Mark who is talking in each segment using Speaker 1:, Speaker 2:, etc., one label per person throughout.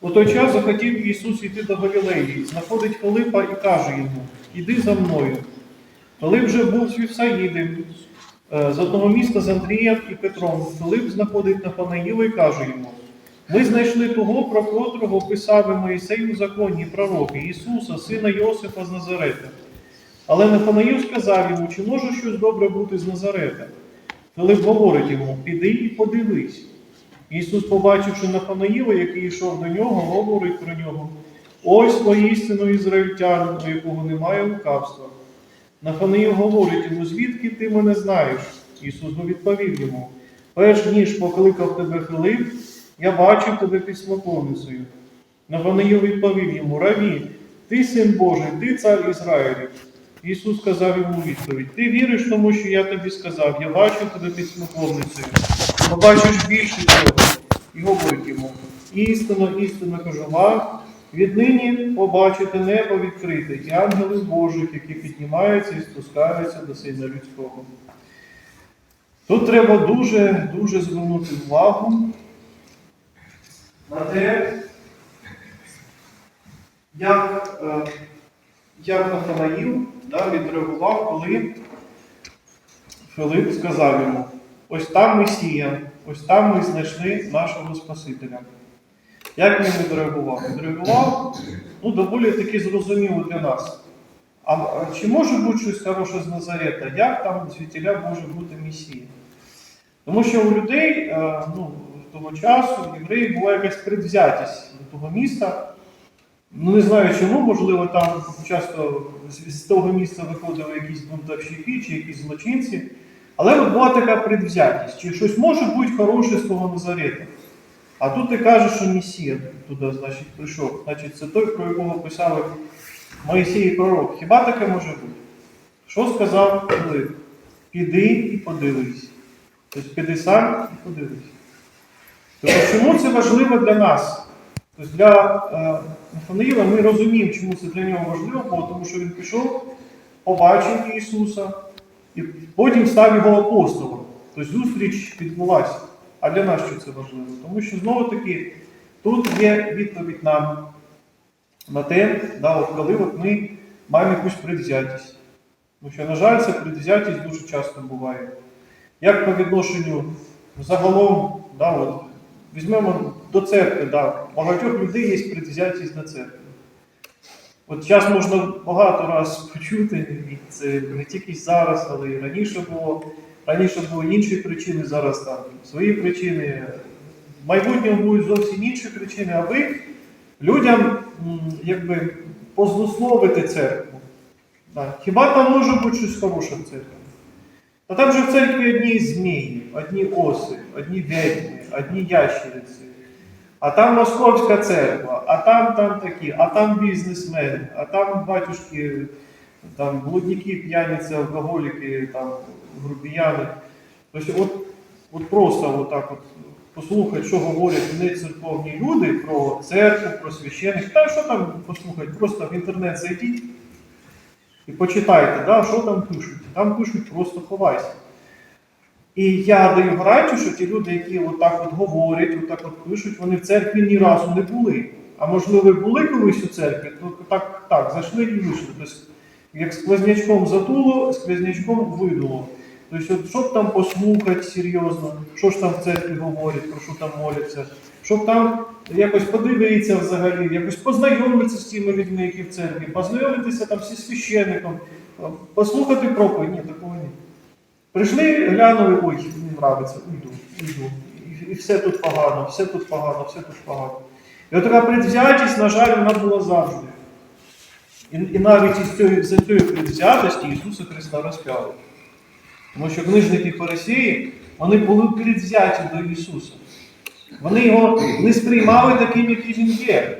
Speaker 1: У той час захотів Ісус йти до Галілеї, знаходить Филипа і каже йому: Іди за мною. Филип же був з Вівсаїди, е, з одного міста з Андрієм і Петром. Филип знаходить Нафанаїла і каже йому: Ми знайшли того, про котрого писав і Моїсей у законі пророки, Ісуса, сина Йосифа з Назарета. Але Нафанаїл сказав йому, чи може щось добре бути з Назарета? Филип говорить йому, піди і подивись. Ісус, побачивши Нафанаїла, який йшов до нього, говорить про нього. Ось воістину ізраїльтянин, у якого немає лукавства. Нафанаїл говорить йому, звідки ти мене знаєш? Ісус му відповів йому, перш ніж покликав тебе Филип, я бачив тебе під смоковницею. Нафанаїл відповів йому, Раві, ти син Божий, ти цар Ізраїлів. Ісус сказав йому відповідь: Ти віриш тому, що я тобі сказав, я бачив тебе під смоковницею. Побачиш більше цього. І говорить йому: істинно, істинно кажу вам, віднині побачите небо відкрите і ангелів Божих, які піднімаються і спускаються до Сина людського. Тут треба дуже, дуже звернути увагу на те, як, е, як Нафанаїл да, відреагував, коли Филип сказав йому, ось там Месія, ось там ми знайшли нашого Спасителя. Як він відреагував? Відреагував ну, доволі таки зрозуміло для нас. А чи може бути щось хороше з Назарета? Як там звідтіля може бути Месія? Тому що у людей е, ну, того часу, в євреїв, була якась предвзятість до того міста. Ну, не знаю чому, можливо, там часто з того місця виходили якісь бунтовщики чи якісь злочинці. Але от була така предвзятість, чи щось може бути хороше з того Назарета. А тут ти кажеш, що Месія туди, значить, прийшов. Значить, це той, про якого писали Моїсій і пророк. Хіба таке може бути? Що сказав Филип? Піди і подивись. Тобто піди сам і подивись. Тобто, чому це важливо для нас? Тобто для е, Нафанаїла ми розуміємо, чому це для нього важливо, тому що він пішов, побачив Ісуса і потім став його апостолом. Тобто зустріч відбулася. А для нас що це важливо? Тому що знову таки тут є відповідь нам на те, да, от коли от ми маємо якусь предвзятість. Тому що, на жаль, ця предвзятість дуже часто буває. Як по відношенню загалом, да, от, візьмемо до церкви, да, багатьох людей є предвзятість до церкви. От зараз можна багато раз почути, і це не тільки зараз, але і раніше було. Раніше були інші причини, зараз там свої причини. В майбутньому будуть зовсім інші причини, а ви людям якби позлословити церкву. Так. Хіба там може бути щось хороше в церкві? Та там же в церкві одні змії, одні оси, одні ведьми, одні ящериці. А там Московська церква, а там там такі, а там бізнесмени, а там батюшки, там блудники, п'яниці, алкоголіки, там грубіяни. Тобто, от, от просто от от послухати, що говорять не церковні люди про церкву, про священих. Та що там послухати? Просто в інтернет зайдіть і почитайте, да, що там пишуть. Там пишуть просто ховайся. І я даю гарантію, що ті люди, які отак от говорять, отак от пишуть, вони в церкві ні разу не були. А можливо, були колись у церкві, то так, так зайшли і вийшли. Тобто, як сквознячком задуло, сквознячком видуло. Тобто, от, щоб там послухати серйозно, що ж там в церкві говорять, про що там моляться, щоб там якось подивитися взагалі, якось познайомитися з тими людьми, які в церкві, познайомитися там зі священником, послухати проповідь. Ні, такого ні. Прийшли, глянули, ой, мені нравиться, уйду, уйду. І, все тут погано, все тут погано, все тут погано. І от така предвзятість, на жаль, вона була завжди. І, і навіть із цієї, за цієї предвзятості Ісуса Христа розп'яли. Тому що книжники і фарисеї, вони були предвзяті до Ісуса. Вони його не сприймали таким, який він є.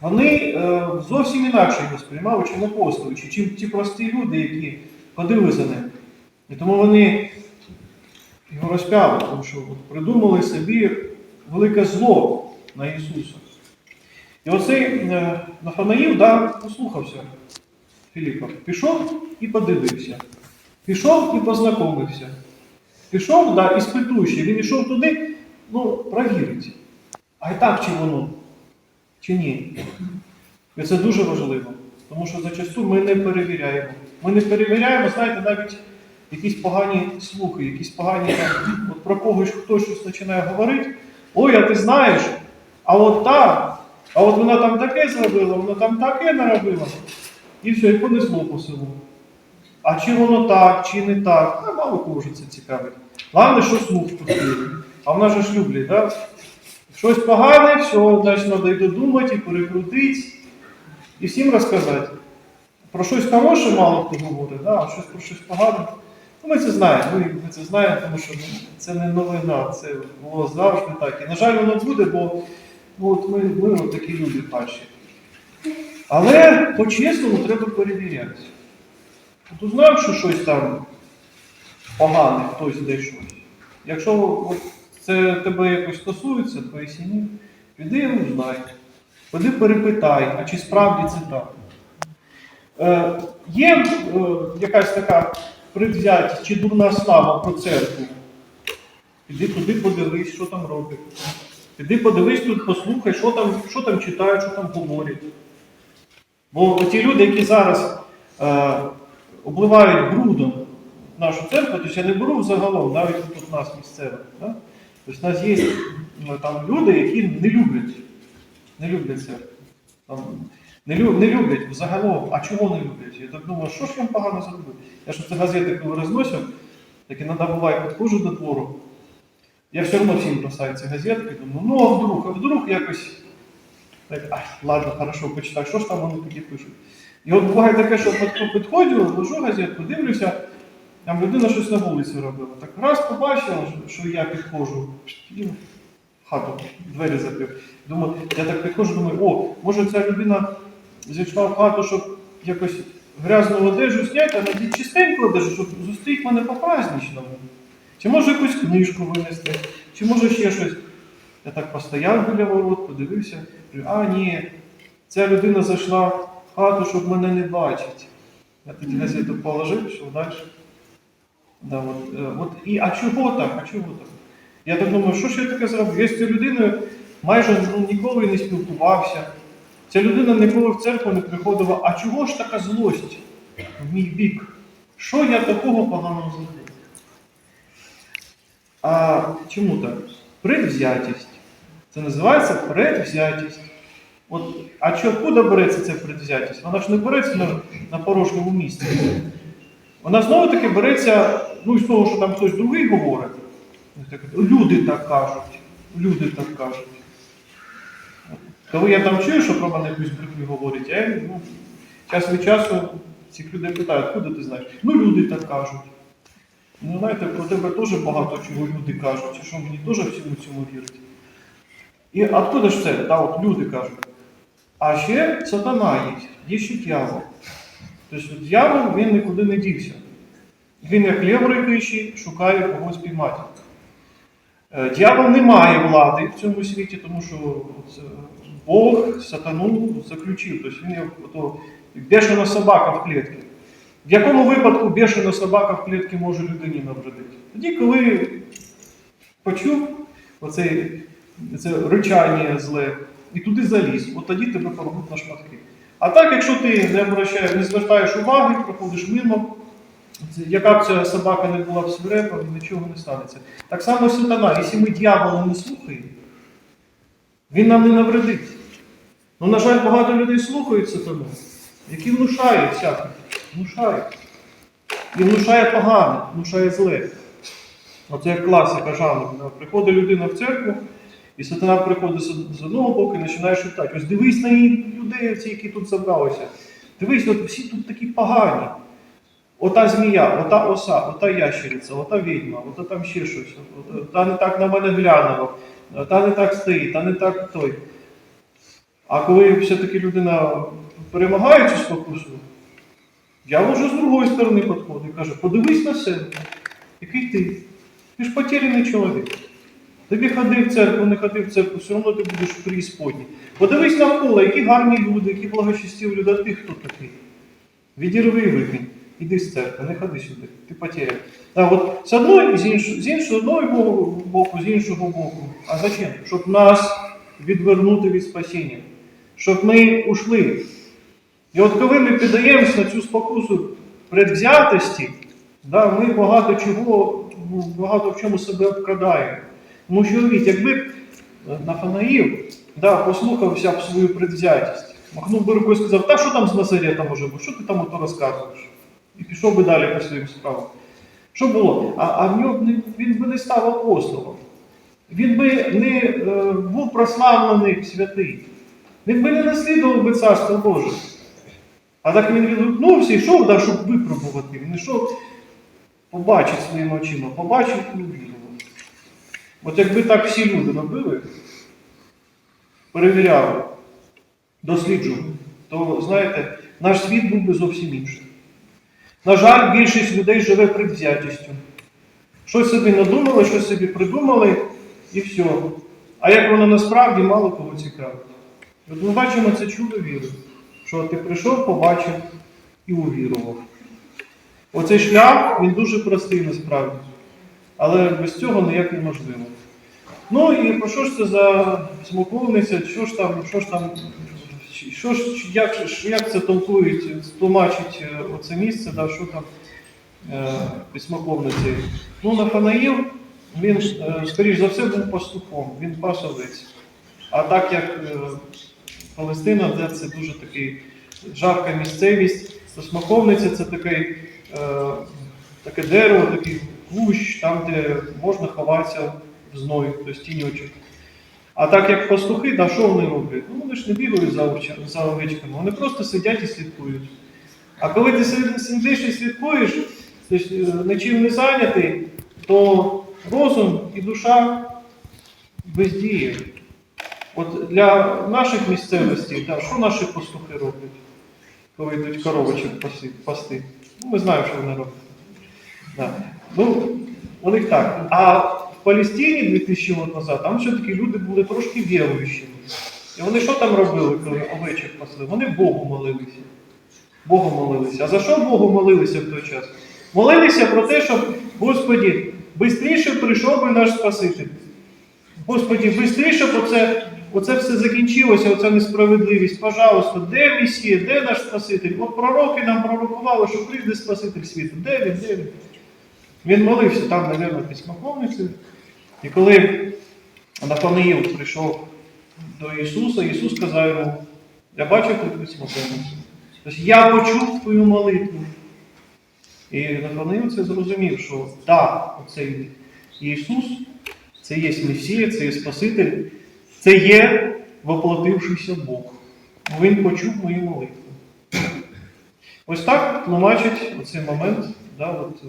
Speaker 1: Вони е, зовсім інакше його сприймали, чим апостоли, чи чим ті прості люди, які ходили за ним. І тому вони його розп'яли, тому що придумали собі велике зло на Ісуса. І оцей е, Нафанаїл да, послухався Філіпа. Пішов і подивився. Пішов і познайомився. Пішов, да, іспитуючи. Він йшов туди, ну, провірити. А і так чи воно? Чи ні? І це дуже важливо. Тому що зачасту ми не перевіряємо. Ми не перевіряємо, знаєте, навіть якісь погані слухи, якісь погані от про когось хтось щось починає говорити. Ой, а ти знаєш, а от та, а от вона там таке зробила, вона там таке наробила. І все, і понесло по селу. А чи воно так, чи не так, а мало кого вже це цікавить. Головне, що слух пустили. А в нас ж люблять, да? Щось погане, все, значить, треба і додумати, і перекрутити, і всім розказати. Про щось хороше мало хто говорить, да? а щось про щось погане. Ми це знаємо, ми, ми це знаємо, тому що це не новина, це було завжди так. І, на жаль, воно буде, бо ну, от ми, ми от такі люди перші. Але по-чесному треба перевіряти. От узнаємо, що щось там погане, хтось де щось. Якщо от, це тебе якось стосується, твоєї сім'ї, піди і узнай. Піди перепитай, а чи справді це так. Е, є е, якась така привзятість чи дурна слава про церкву. Піди туди подивись, що там роблять. Піди подивись тут, послухай, що там, що там читають, що там говорять. Бо ті люди, які зараз е, обливають брудом нашу церкву, тобто я не беру загалом, навіть тут нас місцевих. Да? Тобто у нас є там люди, які не люблять, не люблять церкву. Не, не люблять взагалом. А чого не люблять? Я так думаю, що ж я погано зробив? Я ж це газети, коли розносив, так іноді буває, підходжу до двору. Я все одно всім бросаю ці газетки, думаю, ну а вдруг, а вдруг якось. Так, ай, ладно, хорошо, почитаю, що ж там вони такі пишуть. І от буває таке, що підходжу, ложу газетку, дивлюся, там людина щось на вулиці робила. Так раз побачила, що я підходжу, хату двері закрив. Думаю, я так підходжу, думаю, о, може ця людина зайшла в хату, щоб якось грязну одежу зняти, а надіть чистеньку одежу, щоб зустріти мене по-праздничному. Чи може якусь книжку винести, чи може ще щось. Я так постояв біля ворот, подивився, кажу, а ні, ця людина зайшла в хату, щоб мене не бачити. Я тоді газету положив, що далі. Да, от, е, от, і, а чого так? А чого так? Я так думаю, що ж я таке зробив? Я з цією людиною майже ну, ніколи не спілкувався. Ця людина ніколи в церкву не приходила. А чого ж така злость в мій бік? Що я такого поганого зробив? А чому так? Предвзятість. Це називається предвзятість. От, а откуда береться ця предвзятість? Вона ж не береться на, на порожньому місці. Вона знову таки береться, ну, із того, що там хтось другий говорить. Люди так кажуть. Люди так кажуть. Коли я там чую, що про мене якусь брехню говорять, я ну, час від часу цих людей питаю, откуда ти знаєш? Ну, люди так кажуть. Ну, знаєте, про тебе теж багато чого люди кажуть, і що мені теж всьому цьому вірить. І откуда ж це? Да, от люди кажуть. А ще сатана є, є ще дьявол. Тобто дьявол він нікуди не дівся. Він як лев рикаючий, шукає когось піймати. Е, Дьявол не має влади в цьому світі, тому що Бог сатану заключив. Тобто він ото, бешена собака в клітці. В якому випадку бешена собака в клітці може людині навредити? Тоді, коли почув оце, це ричання зле, і туди заліз, от тоді тебе порвуть на шматки. А так, якщо ти не обращаєш, не звертаєш уваги, проходиш мимо, яка б ця собака не була б свирепа, нічого не станеться. Так само сатана, якщо ми дьявола не слухаємо, він нам не навредить. Ну, на жаль, багато людей слухають сатану, які внушають всяке, внушають. І внушає погане, внушає зле. Оце як класика жанру. Приходить людина в церкву, і сатана приходить з одного боку і починає шептати. Ось дивись на її людей, які тут зібралися. Дивись, от всі тут такі погані. Ота змія, ота оса, ота ящериця, ота відьма, ота там ще щось, та не так на мене глянула, та не так стоїть, та не так той. А коли все-таки людина перемагає цю спокусу, я вже з другої сторони підходить і каже, подивись на себе, який ти. Ти ж потеряний чоловік. Тобі ходив в церкву, не ходив в церкву, все одно ти будеш в преісподній. Подивись навколо, які гарні люди, які благочестиві люди, а ти хто такий? Відірви викинь. Іди з церкви, не ходи сюди, ти потеряний. Так, от з одної, з іншого, з іншого одного боку, з іншого боку. А зачем? Щоб нас відвернути від спасіння, щоб ми ушли. І от коли ми піддаємося на цю спокусу предвзятості, да, ми багато чого, багато в чому себе обкрадаємо. Тому що уявіть, якби б Нафанаїл да, послухався б свою предвзятість, махнув би рукою і сказав, та що там з Назарета може бути, що ти там ото розказуєш? І пішов би далі по своїм справам. Що було? А, а в нього він би не став апостолом. Він би не е, був прославлений святий. Він би не наслідував би царство Боже. А так він відгукнувся і йшов, да, щоб випробувати. Він йшов побачити своїми очима, побачив і. От якби так всі люди робили, перевіряли, досліджували, то, знаєте, наш світ був би зовсім інший. На жаль, більшість людей живе предвзятістю. Щось собі надумали, щось собі придумали і все. А як воно насправді мало кого цікавить. От ми бачимо це чудо віри, що ти прийшов, побачив і увірував. Оцей шлях, він дуже простий насправді. Але без цього ніяк неможливо. Ну і про що ж це за смоковниця, що ж там, що ж там, що ж, як, як це толкують, тлумачить е, оце місце, да, що там е, під смоковницею. Ну, Нафанаїл, він, е, скоріш за все, був пастухом, він пас овець. А так як е, Палестина, де це дуже такий жарка місцевість, то смоковниця це такий, е, таке дерево, такий кущ, там, де можна ховатися в зной, тобто тіньочок. А так як пастухи, да, що вони роблять? Ну, вони ж не бігають за, овча- за овечками, вони просто сидять і слідкують. А коли ти сидиш і слідкуєш, е, нічим не зайнятий, то розум і душа бездіє. От для наших місцевостей, да, що наші пастухи роблять, коли йдуть коровочок пасти? Ну, ми знаємо, що вони роблять. Да. Ну, у них так. А в Палестині 2000 років назад там все-таки люди були трошки віруючими. І вони що там робили, коли овечок пасли? Вони Богу молилися. Богу молилися. А за що Богу молилися в той час? Молилися про те, щоб, Господі, швидше прийшов би наш Спаситель. Господі, швидше оце, оце все закінчилося, оця несправедливість. Пожалуйста, де Месія, де наш Спаситель? От пророки нам пророкували, що прийде Спаситель світу. Де він? Де він? Він молився там, мабуть, під смоковницею. І коли Нафанаїл прийшов до Ісуса, Ісус сказав йому, я бачив тут під смоковницю. Тобто я почув твою молитву. І Нафанаїл це зрозумів, що так, оцей Ісус, це є Месія, це є Спаситель, це є воплотившийся Бог. Бо Він почув мою молитву. Ось так тлумачить оцей момент да, от,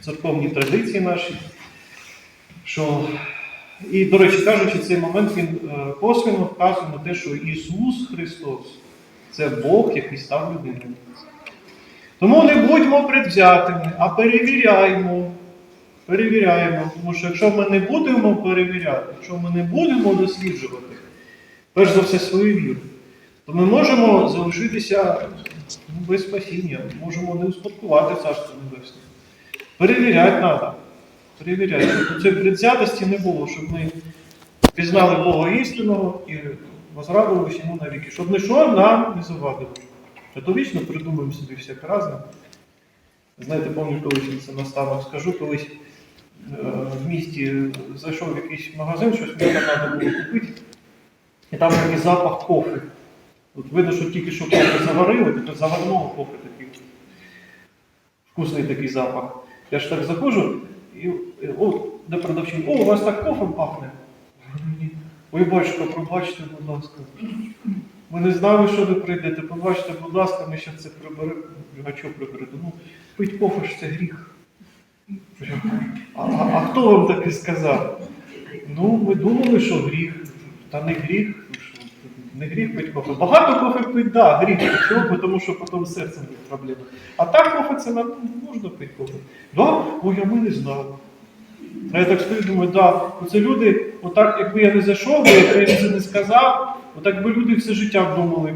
Speaker 1: в церковній традиції нашій. Що... І, до речі, кажучи, цей момент він е, вказує на те, що Ісус Христос це Бог, який став людиною. Тому не будьмо предвзятими, а перевіряємо. Перевіряємо. Тому що якщо ми не будемо перевіряти, якщо ми не будемо досліджувати, перш за все свою віру, то ми можемо залишитися ну, без спасіння, можемо не успадкувати Царство Небесне. Перевіряти треба. Перевіряти, щоб цієї предвзятості не було, щоб ми пізнали Бога істинного і возрадувалися йому навіки, щоб ніщо нам не завадило. А то вічно придумуємо собі всяке разне. Знаєте, пам'ятаю, колись це наставник скажу, колись е, в місті зайшов в якийсь магазин, щось мені треба було купити, і там такий запах кофе. От видно, що тільки що кофе заварили, таке заварного кофе такий. Вкусний такий запах. Я ж так заходжу, і і, о, де продавчиня, о, у вас так кофе пахне. Ой, батюшка, пробачте, будь ласка. Ми не знали, що ви прийдете. Пробачте, будь ласка, ми ще це приберемо. А що приберете? Ну, пить кофе ж це гріх. А, а, а хто вам таке сказав? Ну, ми думали, що гріх. Та не гріх. що, Не гріх пить кофе. Багато кофе пить, да, гріх. Чого? Тому що потім серцем є проблеми. А так кофе це на- можна пити кофе. Да? Ой, а ми не знали. А я так стою, думаю, да, оце люди, отак, якби я не зайшов, би, якби я це не сказав, отак би люди все життя думали.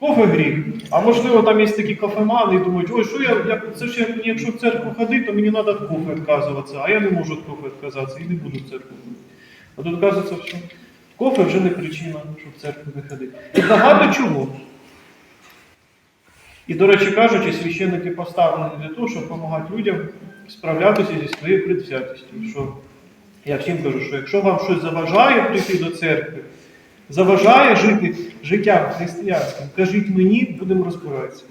Speaker 1: Кофе гріх. А можливо, там є такі кофемани і думають, ой, що я, я це ж я, якщо в церкву ходити, то мені треба кофе відказуватися, а я не можу кофе відказатися і не буду в церкву ходити. А тут оказується, що Кофе вже не причина, щоб в церкву не ходити. І багато чого. І, до речі кажучи, священники поставлені для того, щоб допомагати людям справлятися зі своєю предвзятістю. Що я всім кажу, що якщо вам щось заважає прийти до церкви, заважає жити життям християнським, кажіть мені, будемо розбиратися.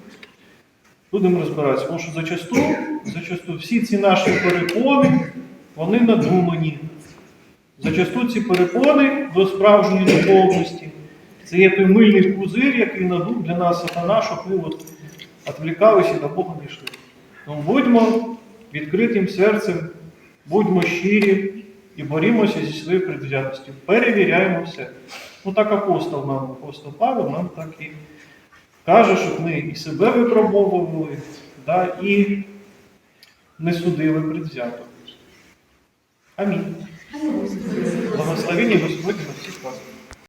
Speaker 1: Будемо розбиратися, тому що зачасту, зачасту всі ці наші перепони, вони надумані. Зачасту ці перепони до справжньої духовності. Це є той мильний пузир, який надув для нас сатана, щоб ми от відвлікалися і до Бога не йшли. Тому будьмо відкритим серцем, будьмо щирі і борімося зі своєю предвзятістю. Перевіряємо все. Ну так апостол нам, апостол Павло нам так і каже, щоб ми і себе випробовували, да, і не судили предвзято. Амінь. Благословення Господь на всіх вас.